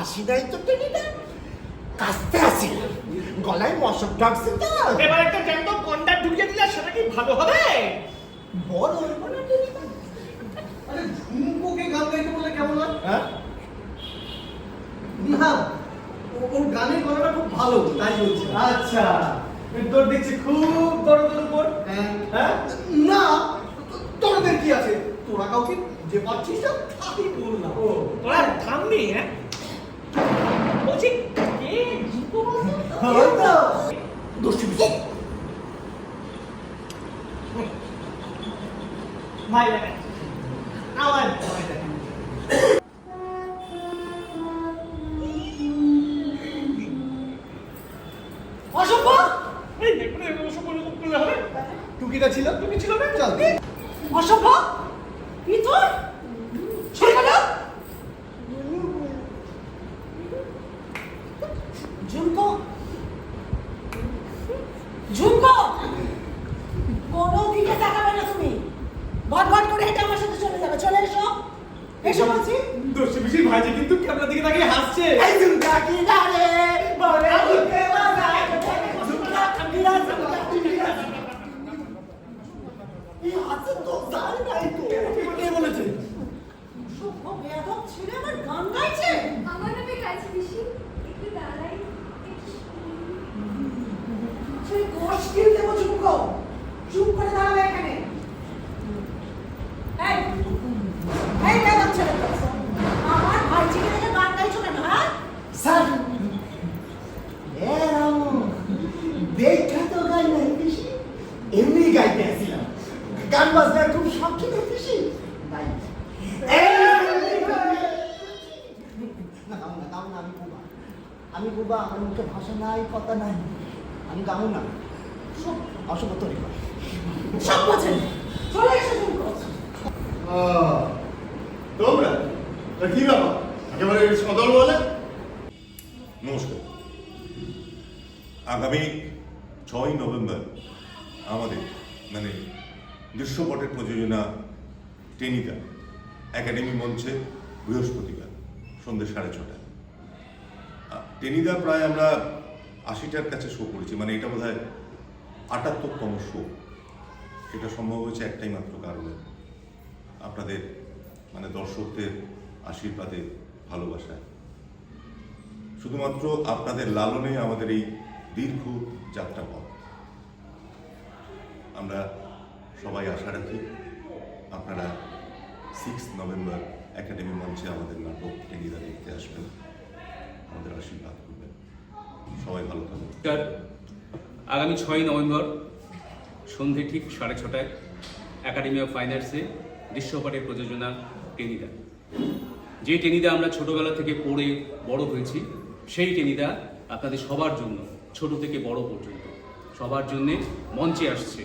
হাসি দেয় তো টেনিদা কাঁচতে আসি গলায় মশক ঢাকছে তো। এবার একটা জ্যান্ত গন্ডা ঢুকিয়ে দিলে সেটা কি ভালো হবে? বড় হইব না আরে ঝুমকোকে গান গাইতে বলে কেমন হয়? হ্যাঁ? না ওর গানের গলাটা খুব ভালো তাই বলছি। আচ্ছা। তোর দেখছি খুব বড় উপর হ্যাঁ।, হ্যাঁ। না তোরদের কি আছে? তোরা কাউকে যে পাচ্ছিস না তাই বললাম। ও তোরা থামবি হ্যাঁ? দেখেন অসভ্য এই হবে? ছিল তুমি ছিল না? অসভ্য কি তোর? সরে এসো আছে? দোষী বিষয় ভাইজি কিন্তু ক্যামেরা দিকে তাকিয়ে হাসছে। এই ঝুমকা কি গারে বলে উঠে বাজায় ঝুমকা কাবিরা ঝুমকা কাবিরা এই হাতে তো জানি নাই তো কে বলেছে সভ্য বেয়াদব ছেলে আমার গান গাইছে আমার নামে গাইছে পিসি একটু দাঁড়াই সেই কোষ কিল দেবো ঝুমকো চুপ করে দাঁড়াবে এখানে এই এই বেয়াদব ছেলে আমার ভাইজিকে দেখে গান গাইছো কেন হ্যাঁ স্যার এরম দেখা তো গাই নাই বেশি এমনি গাইতে আসছিলাম। গান বাজনার খুব শখ ছিল বেশি তাই আমি বুবা। আমি বুবা, আমার মুখে ভাষা নাই, কথা নাই। আমি গাও না। সব তৈরি করে সব বোঝেন চলে এসো ঝুমকো তোমরা? কি ব্যাপার? একেবারে সদল বলে? নমস্কার। আগামী ছয় নভেম্বর আমাদের মানে দৃশ্যপটের প্রযোজনা টেনিদা, একাডেমি মঞ্চে বৃহস্পতিবার, সন্ধ্যে সাড়ে ছটায় টেনিদা প্রায় আমরা আশিটার কাছে শো করেছি মানে এটা বোধ হয় আটাত্তরতম শো এটা সম্ভব হয়েছে একটাই মাত্র কারণে। আপনাদের মানে দর্শকদের আশীর্বাদে, ভালোবাসায়। শুধুমাত্র আপনাদের লালনে আমাদের এই দীর্ঘ যাত্রা পথ আমরা সবাই আশা রাখি আপনারা সিক্স নভেম্বর একাডেমি মঞ্চে আমাদের নাটক টেনিদা দেখতে আসবেন। আমাদের আশীর্বাদ করবেন। সবাই ভালো থাকবেন আগামী ছয় নভেম্বর সন্ধে ঠিক সাড়ে ছটায় একাডেমি অফ ফাইন আর্টসে দৃশ্যপটের প্রযোজনা টেনিদা। যে টেনিদা আমরা ছোটবেলা থেকে পড়ে বড় হয়েছি, সেই টেনিদা আপনাদের সবার জন্য ছোট থেকে বড় পর্যন্ত। সবার জন্যে মঞ্চে আসছে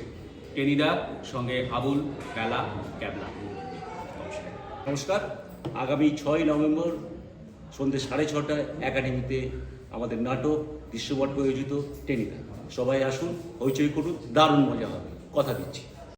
টেনিদা, সঙ্গে আবুল বেলা ক্যাবলা। নমস্কার। আগামী ছয় নভেম্বর সন্ধ্যে সাড়ে ছটায় একাডেমিতে আমাদের নাটক, দৃশ্যপট প্রয়োজিত, টেনিদা। সবাই আসুন, হইচই করুন, দারুণ মজা হবে। কথা দিচ্ছি।